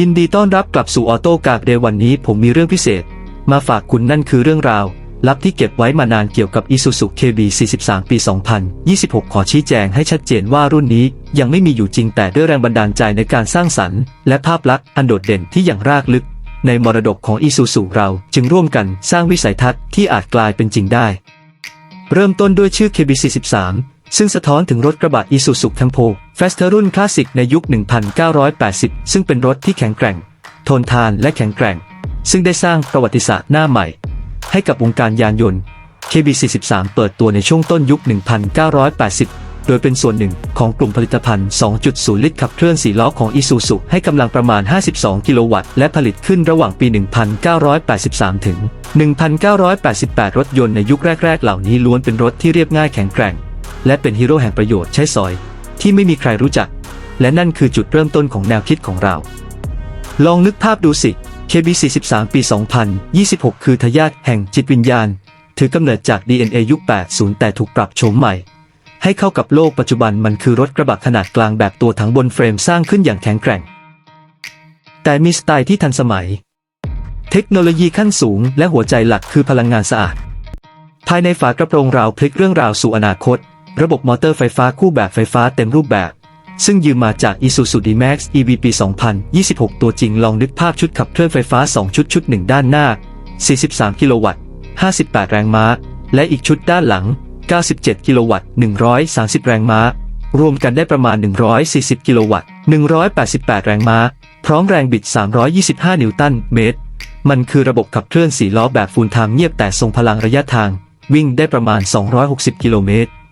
ยินดีต้อนรับกลับสู่ออโต้กากเดย์วันนี้ผมมีเรื่องพิเศษ มาฝากคุณนั่นคือเรื่องราว ลับที่เก็บไว้มานานเกี่ยวกับ Isuzu KB 43 ปี 2026 ขอชี้แจงให้ชัดเจนว่ารุ่นนี้ยังไม่มีอยู่จริงแต่ด้วยแรงบันดาลใจในการสร้างสรรค์ และภาพลักษณ์อันโดดเด่นที่อย่างรากลึก ในมรดกของ Isuzu เราจึงร่วมกันสร้างวิสัยทัศน์ที่อาจกลายเป็นจริงได้ เริ่มต้นด้วยชื่อ KB43 ซึ่งสะท้อนถึงรถกระบะ Isuzu Tempo Faster รุ่นคลาสสิกในยุค 1980 ซึ่งเป็นรถที่แข็งแกร่ง ทนทานและแข็งแกร่ง ซึ่งได้สร้างประวัติศาสตร์หน้าใหม่ ให้กับวงการยานยนต์ KB43 เปิดตัวในช่วงต้นยุค 1980 โดยเป็นส่วนหนึ่งของกลุ่มผลิตภัณฑ์ 2.0 ลิตรขับเคลื่อน4ล้อของ Isuzu ให้กำลังประมาณ 52 กิโลวัตต์ และผลิตขึ้นระหว่างปี 1983 ถึง 1988 รถยนต์ในยุคแรก ๆ เหล่านี้ล้วนเป็นรถที่เรียบง่ายแข็งแกร่ง และเป็นฮีโร่แห่งประโยชน์ใช้สอย ที่ไม่มีใครรู้จัก และนั่นคือจุดเริ่มต้นของแนวคิดของเรา ลองนึกภาพดูสิ KB43 ปี 2026 คือทายาทแห่งจิตวิญญาณ ถือกำเนิดจาก DNA ยุค 80 แต่ถูกปรับโฉมใหม่ ให้เข้ากับโลกปัจจุบันมันคือรถกระบะขนาดกลางแบบตัวถังบนเฟรมสร้างขึ้นอย่างแข็งแกร่ง แต่มีสไตล์ที่ทันสมัย เทคโนโลยีขั้นสูง และหัวใจหลักคือพลังงานสะอาด ภายในฝากระโปรงราวพลิกเรื่องราวสู่อนาคต ระบบมอเตอร์ไฟฟ้าคู่แบบไฟฟ้าเต็มรูปแบบ ซึ่งยืมมาจาก Isuzu D-Max EV ปี 2026 ตัวจริงลองนึกภาพชุดขับเคลื่อนไฟฟ้า 2 ชุดชุดหนึ่งด้านหน้า 43 กิโลวัตต์ 58 แรงม้า และอีกชุดด้านหลัง 97 กิโลวัตต์ 130 แรงม้า รวมกันได้ประมาณ 140 กิโลวัตต์ 188 แรงม้า พร้อมแรงบิด 325 นิวตันเมตร มันคือระบบขับเคลื่อน4ล้อแบบฟูลไทม์เงียบแต่ทรงพลังระยะทาง วิ่งได้ประมาณ 260 กิโลเมตร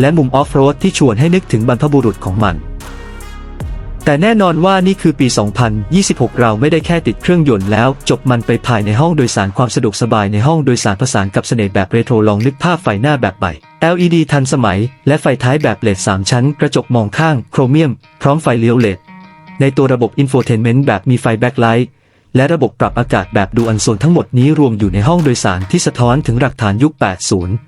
และมุมออฟโรดที่ชวนให้นึกถึงบรรพบุรุษของมัน แต่แน่นอนว่านี่คือปี 2026 เราไม่ได้แค่ติดเครื่องยนต์แล้ว จบมันไปภายในห้องโดยสารความสะดวกสบายในห้องโดยสารผสานกับเสน่ห์แบบเรโทรลองนึกภาพไฟหน้าแบบใหม่ LED ทันสมัย และไฟท้ายแบบเลด3ชั้น กระจกมองข้าง โครเมียม พร้อมไฟเลี้ยวเลดในตัวระบบอินโฟเทนเมนต์แบบมีไฟแบ็คไลท์และระบบปรับอากาศแบบดูอันโซนทั้งหมดนี้รวมอยู่ในห้องโดยสารที่สะท้อนถึงหลักฐานยุค 80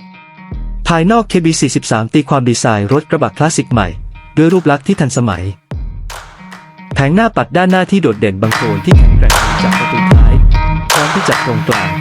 ภายนอก KB43 ตีความดีไซน์รถกระบะคลาสสิกใหม่ ด้วยรูปลักษณ์ที่ทันสมัย แผงหน้าปัดด้านหน้าที่โดดเด่นบางโคนที่แข็งแกร่งจากประตูท้ายพร้อมที่จับตรงกลาง